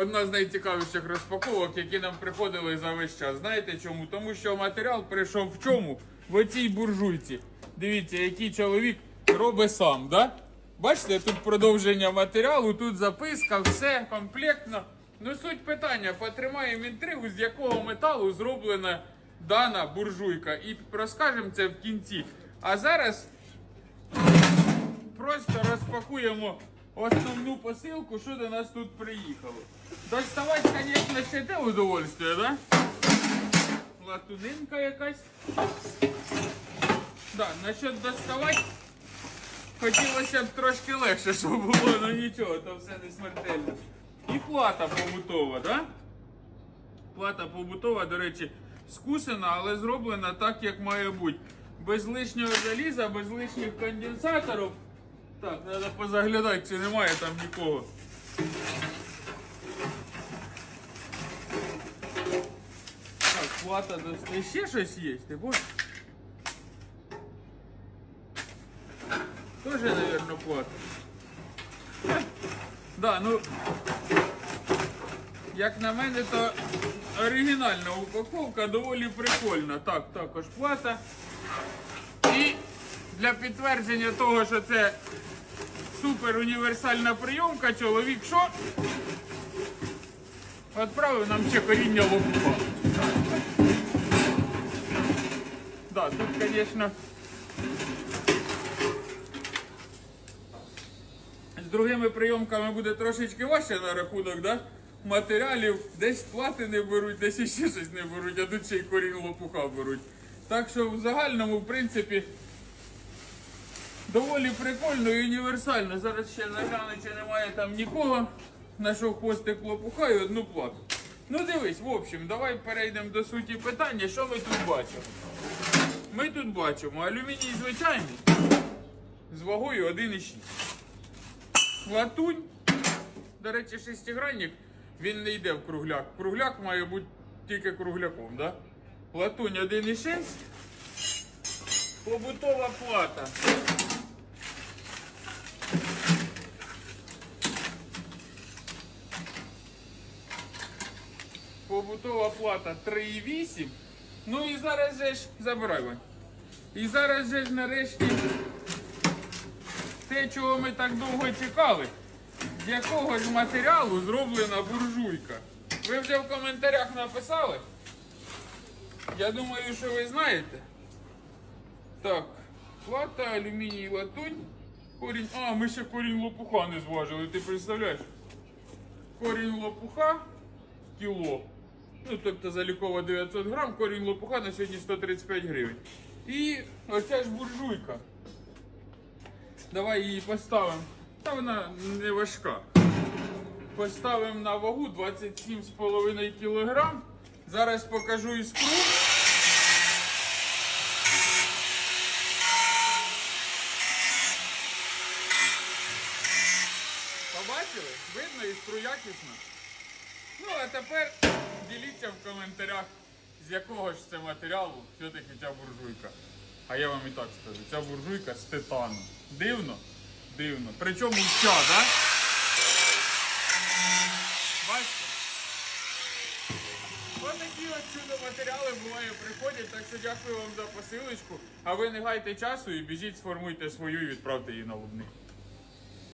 одна з найцікавіших розпаковок, які нам приходили за весь час. Знаєте чому? Тому що матеріал прийшов в чому? В оцій буржуйці. Дивіться, який чоловік робить сам, да? Бачите, тут продовження матеріалу, тут записка, все комплектно. Ну суть питання, потримаємо інтригу, з якого металу зроблена дана буржуйка. І розкажемо це в кінці. А зараз просто розпакуємо основну посилку, що до нас тут приїхало. Доставати, звісно, ще те удовольствие, да? Латунинка якась. Да, насчет доставати хотілося б трошки легше, щоб було, ну нічого, то все не смертельно. І плата побутова, да? Плата побутова, до речі, скусена, але зроблена так, як має бути. Без лишнього заліза, без лишніх конденсаторів. Так, треба позаглядати, чи немає там нікого. Так, плата до... Ще щось є, ти бачиш? Тоже, наверное, плата. Да, ну, як на мене, то оригінальна упаковка доволі прикольна. Так, також плата. Для підтвердження того, що це супер універсальна прийомка, чоловік що? Відправив нам ще коріння лопуха. Да, тут, звісно, з другими прийомками буде трошечки важче на рахунок, да? Матеріалів десь плати не беруть, десь іще щось не беруть, а тут ще й корінь лопуха беруть. Так що в загальному, в принципі, доволі прикольно і універсально. Зараз ще загляну, чи немає там нікого. Знайшов хвостик лопуха і одну плату. Ну дивись, в общем, давай перейдемо до суті питання. Що ми тут бачимо? Ми тут бачимо алюміній звичайний з вагою 1,6. Латунь. До речі, шестигранник, він не йде в кругляк. Кругляк має бути тільки кругляком, да? Латунь 1,6. Побутова плата. Побутова плата 3,8. Ну і зараз же ж. Забирай. І зараз же ж нарешті те, чого ми так довго чекали, з якого ж матеріалу зроблена буржуйка. Ви вже в коментарях написали. Я думаю, що ви знаєте. Так, плата, алюміній, латунь. Корінь. А, ми ще корінь лопуха не зважили, ти представляєш? Корінь лопуха кіло. Ну, тобто заліково 900 грам, корінь лопуха на сьогодні 135 гривень. І оця ж буржуйка. Давай її поставимо. Та вона не важка. Поставимо на вагу 27,5 кг. Зараз покажу іскру. Побачили? Видно іскру якісно. Ну, а тепер діліться в коментарях, з якого ж це матеріалу все-таки ця буржуйка. А я вам і так скажу, ця буржуйка з титану. Дивно? Дивно. Причому вся, да? Бачите? Ось такі чудо матеріали буває приходять, так що дякую вам за посилочку. А ви не гайте часу і біжіть, сформуйте свою і відправте її на лубник.